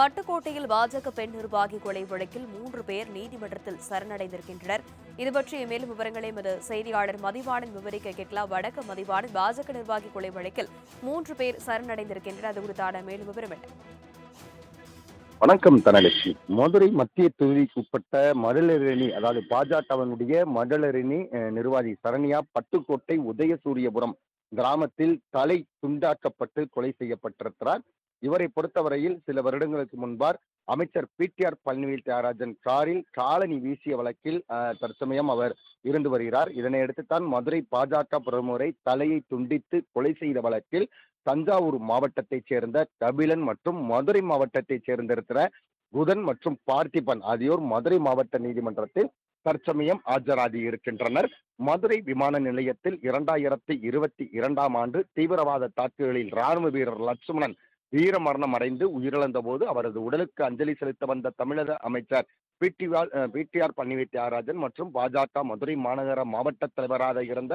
பட்டுக்கோட்டையில் பாஜக பெண் நிர்வாகி கொலை வழக்கில் மூன்று பேர் நீதிமன்றத்தில் சரணடைந்திருக்கின்றனர். இது பற்றிய மேலும் விவரங்களை எமது செய்தியாளர் மதிவாணன் விவரிக்க கேட்கலாம். வடக்கு மதிவாணன். பாஜக நிர்வாகி கொலை வழக்கில் மூன்று பேர் சரணடைந்திருக்கின்றனர். அது குறித்தான மேலும் விவரம் என்ன? வணக்கம் தனலட்சுமி. மதுரை மத்திய தொகுதிக்குட்பட்ட மடலரணி அதாவது பாஜகவனுடைய மடலரணி நிர்வாகி சரணியா பட்டுக்கோட்டை உதயசூரியபுரம் கிராமத்தில் தலை துண்டாக்கப்பட்டு கொலை செய்யப்பட்டிருக்கிறார். இவரை பொறுத்தவரையில் சில வருடங்களுக்கு முன்பார் அமைச்சர் பிடிஆர் பழனிவேல் தியாகராஜன் காரில் காலனி வீசிய வழக்கில் தற்சமயம் அவர் இருந்து வருகிறார். இதனையடுத்துத்தான் மதுரை பாஜக பிரமுறை தலையை துண்டித்து கொலை செய்த வழக்கில் தஞ்சாவூர் மாவட்டத்தைச் சேர்ந்த கபிலன் மற்றும் மதுரை மாவட்டத்தைச் சேர்ந்திருக்கிற புதன் மற்றும் பார்த்திபன் ஆகியோர் மதுரை மாவட்ட நீதிமன்றத்தில் தற்சமயம் ஆஜராகி இருக்கின்றனர். மதுரை விமான நிலையத்தில் இரண்டாயிரத்தி இருபத்தி இரண்டாம் ஆண்டு தீவிரவாத தாக்குதலில் ராணுவ வீரர் லட்சுமணன் வீரமரணம் அடைந்து உயிரிழந்த போது அவரது உடலுக்கு அஞ்சலி செலுத்த வந்த தமிழக அமைச்சர் பிடிஆர் பிடிஆர் பழனிவேல் தியாகராஜன் மற்றும் பாஜக மதுரை மாநகர மாவட்ட தலைவராக இருந்த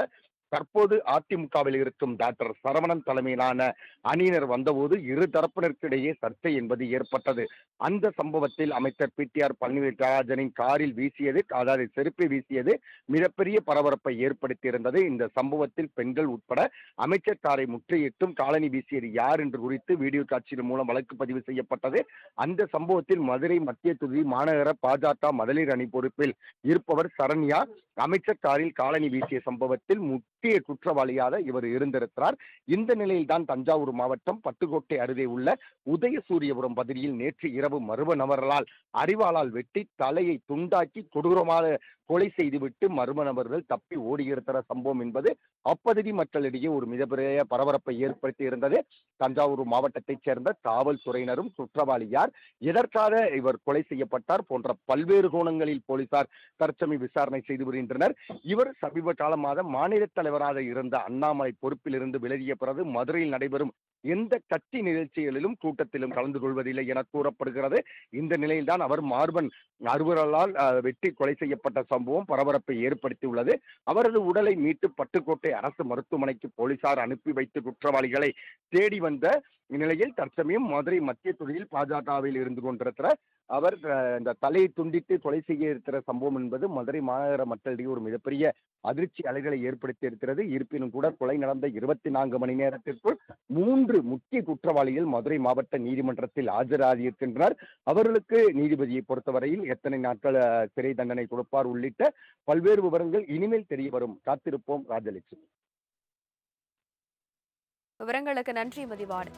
தற்போது அதிமுகவில் இருக்கும் டாக்டர் சரவணன் தலைமையிலான அணியினர் வந்தபோது இரு தரப்பினருக்கிடையே சர்ச்சை என்பது ஏற்பட்டது. அந்த சம்பவத்தில் அமைச்சர் பிடிஆர் ஆர் தியாகராஜனின் காரில் வீசியது அதாவது செருப்பை வீசியது மிகப்பெரிய பரபரப்பை ஏற்படுத்தியிருந்தது. இந்த சம்பவத்தில் பெண்கள் உட்பட அமைச்சர் காரை முற்றுகையிட்டும் காலனி வீசியது யார் என்று குறித்து வீடியோ காட்சியின் மூலம் வழக்கு பதிவு செய்யப்பட்டது. அந்த சம்பவத்தில் மதுரை மத்திய தொகுதி மாநகர பாஜக மகளிர் அணி பொறுப்பில் இருப்பவர் சரண்யா அமைச்சர் காரில் காலனி வீசிய சம்பவத்தில் முக்கிய குற்றவாளியாக இவர் இருந்திருக்கிறார். இந்த நிலையில்தான் தஞ்சாவூர் மாவட்டம் பட்டுக்கோட்டை அருகே உள்ள உதயசூரியபுரம் பகுதியில் நேற்று இரவு மர்ம நபர்களால் அறிவாளால் வெட்டி தலையை துண்டாக்கி கொடூரமாக கொலை செய்துவிட்டு மர்ம நபர்கள் தப்பி ஓடியிருக்கிற சம்பவம் என்பது அப்பகுதி மக்களிடையே ஒரு மிகப்பெரிய பரபரப்பை ஏற்படுத்தி இருந்தது தஞ்சாவூர் மாவட்டத்தைச் சேர்ந்த காவல்துறையினரும் குற்றவாளி யார் எதற்காக இவர் கொலை செய்யப்பட்டார் போன்ற பல்வேறு கோணங்களில் போலீசார் தற்சமை விசாரணை செய்து வருகின்றனர். இவர் சமீப காலமாக மாநில தலைவராக இருந்த அண்ணாமலை பொறுப்பிலிருந்து விலகிய பிறகு மதுரையில் நடைபெறும் எந்த கட்சி நிகழ்ச்சிகளிலும் கூட்டத்திலும் கலந்து கொள்வதில்லை என கூறப்படுகிறது. இந்த நிலையில்தான் அவர் மார்பன் அறுவரால் வெட்டி கொலை செய்யப்பட்ட சம்பவம் பரபரப்பை ஏற்படுத்தியுள்ளது. அவரது உடலை மீட்டு பட்டுக்கோட்டை அரசு மருத்துவமனைக்கு போலீசார் அனுப்பி வைத்து குற்றவாளிகளை தேடி வந்த இந்நிலையில் தற்சமயம் மதுரை மத்திய தொகுதியில் பாஜகவில் இருந்து கொண்டிருக்கிற அவர் இந்த தலையை துண்டித்து கொலை செய்ய இருக்கிற சம்பவம் என்பது மதுரை மாநகர மக்களிடையே ஒரு மிகப்பெரிய அதிர்ச்சி அலைகளை ஏற்படுத்தி இருக்கிறது. இருப்பினும் கூட கொலை நடந்த இருபத்தி நான்கு மணி நேரத்திற்குள் மூன்று முக்கிய குற்றவாளிகள் மதுரை மாவட்ட நீதிமன்றத்தில் ஆஜராகியிருக்கின்றனர் அவர்களுக்கு நீதிபதியை பொறுத்தவரையில் எத்தனை நாட்கள் சிறை தண்டனை கொடுப்பார் உள்ளிட்ட பல்வேறு விவரங்கள் இனிமேல் தெரிய வரும். காத்திருப்போம் ராஜலட்சுமி. விவரங்களுக்கு நன்றி மதிவாடு